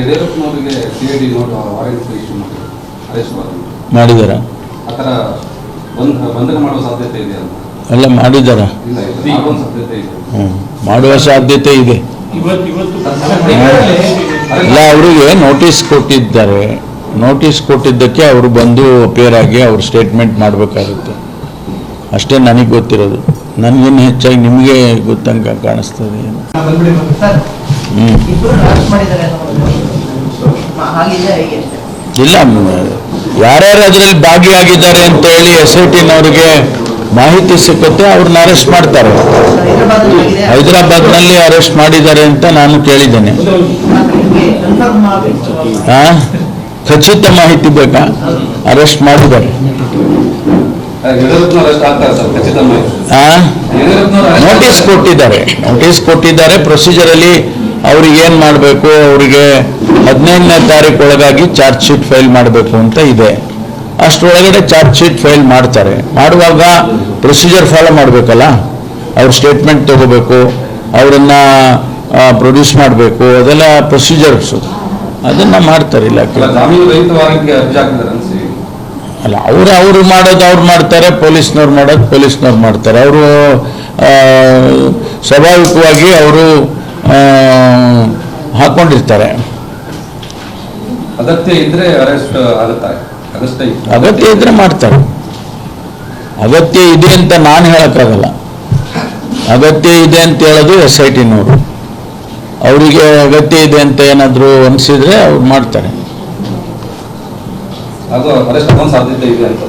ಯಡಿಯೂರಪ್ಪನವರಿಗೆ C I D note warrant issue ಮಾಡಿದ್ರು. Arrest ಮಾಡಿದಾರ. ಆ ಥರ ಬಂಧ ಬಂಧನ ಮಾಡುವ ಸಾಧ್ಯತೆ ಇದೆ ಅಂತ. ಎಲ್ಲ ಮಾಡಿದಾರ? ಇಲ್ಲ ಇಲ್ಲ ಸಾಧ್ಯತೆ ಇದೆ. ಹ್ಞೂ ಮಾಡುವ ಸಾಧ್ಯತೆ ಇದೆ. ಇವತ್ತು ಇವತ್ತು ಇಲ್ಲ ಅವರಿಗೆ ನೋಟಿಸ್ ಕೊಟ್ಟಿದ್ದಾರೆ. ನೋಟಿಸ್ ಕೊಟ್ಟಿದ್ದಕ್ಕೆ ಅವರು ಬಂದು ಅಪೇರ್ ಆಗಿ ಅವ್ರು ಸ್ಟೇಟ್ಮೆಂಟ್ ಮಾಡಬೇಕಾಗುತ್ತೆ. ಅಷ್ಟೇ ನನಗೆ ಗೊತ್ತಿರೋದು. ನನಗೇನು ಹೆಚ್ಚಾಗಿ ನಿಮಗೆ ಗೊತ್ತಂಗ ಕಾಣಿಸ್ತದೆ ಏನು? ಇಲ್ಲ ಯಾರ್ಯಾರು ಅದರಲ್ಲಿ ಭಾಗಿಯಾಗಿದ್ದಾರೆ ಅಂತ ಹೇಳಿ ಎಸ್ ಐ ಟಿನವ್ರಿಗೆ ಮಾಹಿತಿ ಸಿಕ್ಕುತ್ತೆ ಅವ್ರನ್ನ ಅರೆಸ್ಟ್ ಮಾಡ್ತಾರೆ. ಹೈದರಾಬಾದ್ನಲ್ಲಿ ಅರೆಸ್ಟ್ ಮಾಡಿದ್ದಾರೆ ಅಂತ ನಾನು ಕೇಳಿದ್ದೇನೆ. ಖಚಿತ ಮಾಹಿತಿ ಬೇಕಾ? ಅರೆಸ್ಟ್ ಮಾಡಿದ್ದಾರೆ. ಯಡಿಯೂರಪ್ಪನವ್ರು ಅರೆಸ್ಟ್ ಆಗ್ತಾರೆ ಖಚಿತ ಮಾಹಿತಿ. ಆ? ನೋಟಿಸ್ ಕೊಟ್ಟಿದ್ದಾರೆ. ನೋಟಿಸ್ ಕೊಟ್ಟಿದ್ದಾರೆ. ಪ್ರೊಸೀಜರಲ್ಲಿ ಅವ್ರಿಗೆ ಏನು ಮಾಡಬೇಕು? ಅವರಿಗೆ ಹದಿನೈದನೇ ತಾರೀಕು ಒಳಗಾಗಿ ಚಾರ್ಜ್ ಶೀಟ್ ಫೈಲ್ ಮಾಡಬೇಕು ಅಂತ ಇದೆ. ಅಷ್ಟರೊಳಗಡೆ ಚಾರ್ಜ್ ಶೀಟ್ ಫೈಲ್ ಮಾಡ್ತಾರೆ. ಮಾಡುವಾಗ ಪ್ರೊಸೀಜರ್ ಫಾಲೋ ಮಾಡಬೇಕಲ್ಲ? ಅವ್ರ ಸ್ಟೇಟ್ಮೆಂಟ್ ತಗೋಬೇಕು ಅವರನ್ನ ಪ್ರೊಡ್ಯೂಸ್ ಮಾಡಬೇಕು ಅದೆಲ್ಲ ಪ್ರೊಸೀಜರ್ಸ್. ಅದನ್ನು ಮಾಡ್ತಾರೆ ಹಾಕಿದ್ದಾರೆ ಅಲ್ಲ ಅವರು ಅವರು ಮಾಡೋದು ಅವ್ರು ಮಾಡ್ತಾರೆ ಪೊಲೀಸ್ನವ್ರು ಮಾಡೋದು ಪೊಲೀಸ್ನವ್ರು ಮಾಡ್ತಾರೆ. ಅವರು ಸ್ವಾಭಾವಿಕವಾಗಿ ಅವರು ಹಾಕೊಂಡಿರ್ತಾರೆ. ಅಗತ್ಯ ಇದ್ರೆ ಅರೆಸ್ಟ್ ಅಗತ್ಯ ಇದ್ರೆ. ಮಾಡ್ತಾರೆ. ಅಗತ್ಯ ಇದೆ ಅಂತ ನಾನು ಹೇಳೋಕ್ಕಾಗಲ್ಲ. ಅಗತ್ಯ ಇದೆ ಅಂತ ಹೇಳೋದು ಎಸ್ ಐ ಟಿನವರು ಅವರಿಗೆ ಅಗತ್ಯ ಇದೆ ಅಂತ ಏನಾದರೂ ಅನಿಸಿದ್ರೆ ಅವ್ರು ಮಾಡ್ತಾರೆ. ಅದು ಸಾಧ್ಯತೆ ಇದೆ ಅಂತ.